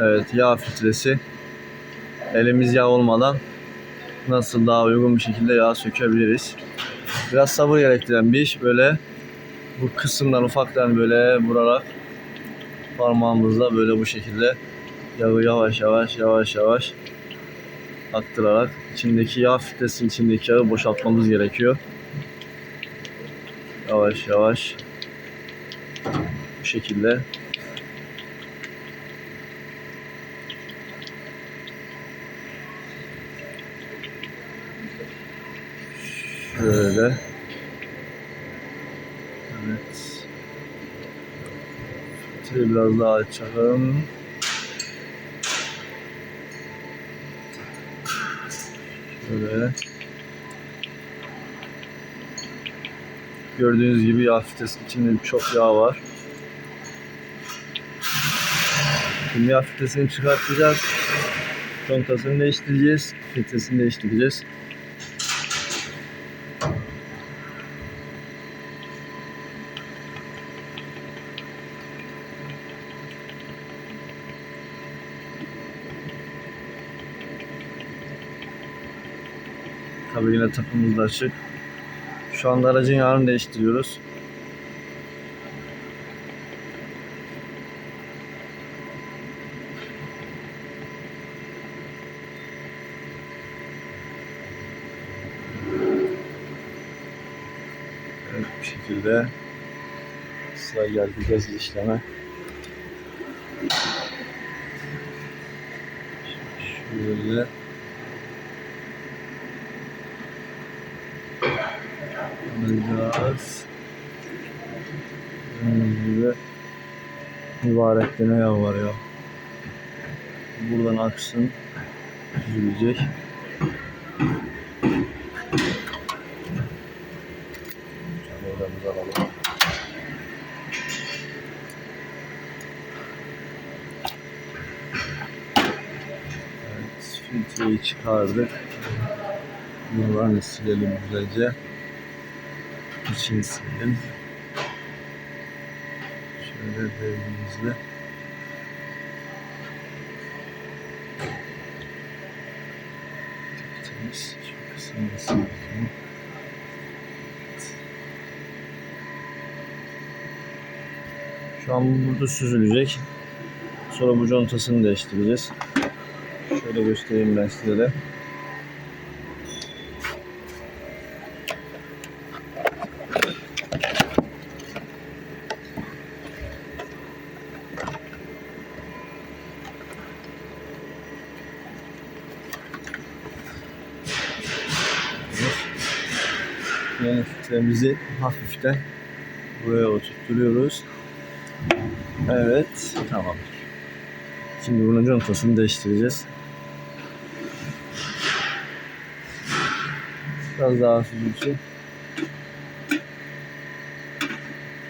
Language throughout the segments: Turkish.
Evet yağ filtresi. Elimiz yağ olmadan nasıl daha uygun bir şekilde yağ sökebiliriz. Biraz sabır gerektiren bir iş. Böyle bu kısımdan ufaktan böyle vurarak parmağımızla böyle bu şekilde yağı yavaş yavaş yavaş yavaş aktırarak içindeki yağ filtresi içindeki yağı boşaltmamız gerekiyor. Yavaş yavaş bu şekilde Şöyle. Evet. Filtreyi biraz daha açalım. Şöyle. Gördüğünüz gibi yağ filtresi içinde çok yağ var. Şimdi yağ filtresini çıkartacağız. Contasını değiştireceğiz. Filtresini değiştireceğiz. Tabii yine takımımız da açık. Şu anda aracın yağını değiştiriyoruz. Evet bu şekilde sıra geldi gaz işleme. Şöyle alacağız. Gördüğünüz gibi mübarek ne yağ var ya. Buradan aksın. Süzülecek. Çamurlarımızı alalım. Filtreyi çıkardık. Buradan silelim güzelce. Silelim. Şöyle devrimizle. Temiz. Şu kısmını silelim. Şu an burada süzülecek. Sonra bu contasını değiştireceğiz. Şöyle göstereyim ben size de. Yeni filtremizi hafiften buraya oturtuyoruz. Evet, tamam. Şimdi bunun contasını değiştireceğiz. Biraz daha hafif için.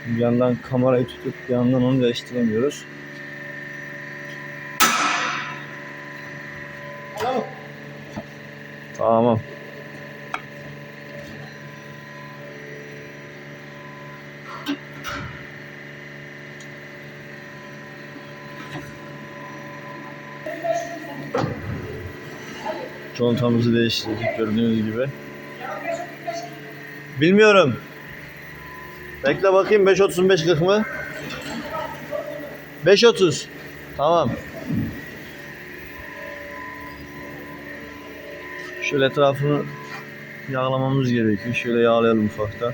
Bir yandan kamerayı tutup bir yandan onu değiştiremiyoruz. Tamam. Contamızı değiştirdik gördüğünüz gibi. Bilmiyorum. Bekle bakayım 5.35 40 mı? 5.30. Tamam. Şöyle etrafını yağlamamız gerekiyor. Şöyle yağlayalım ufaktan.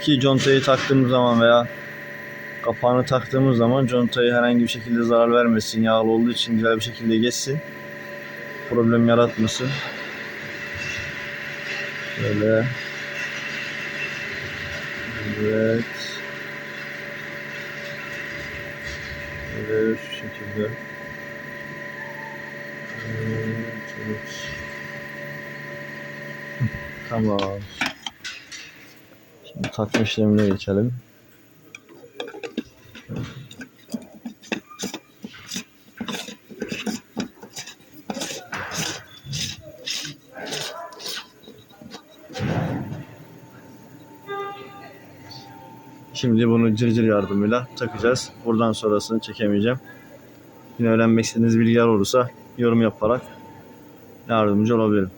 Ki contayı taktığımız zaman veya kapağını taktığımız zaman contayı herhangi bir şekilde zarar vermesin. Yağlı olduğu için güzel bir şekilde geçsin problem yaratmasın. Böyle. Evet. Evet şu şekilde. Evet. Tamam takma işlemine geçelim. Şimdi bunu cırcır yardımıyla takacağız. Buradan sonrasını çekemeyeceğim. Yine öğrenmek istediğiniz bilgiler olursa yorum yaparak yardımcı olabilirim.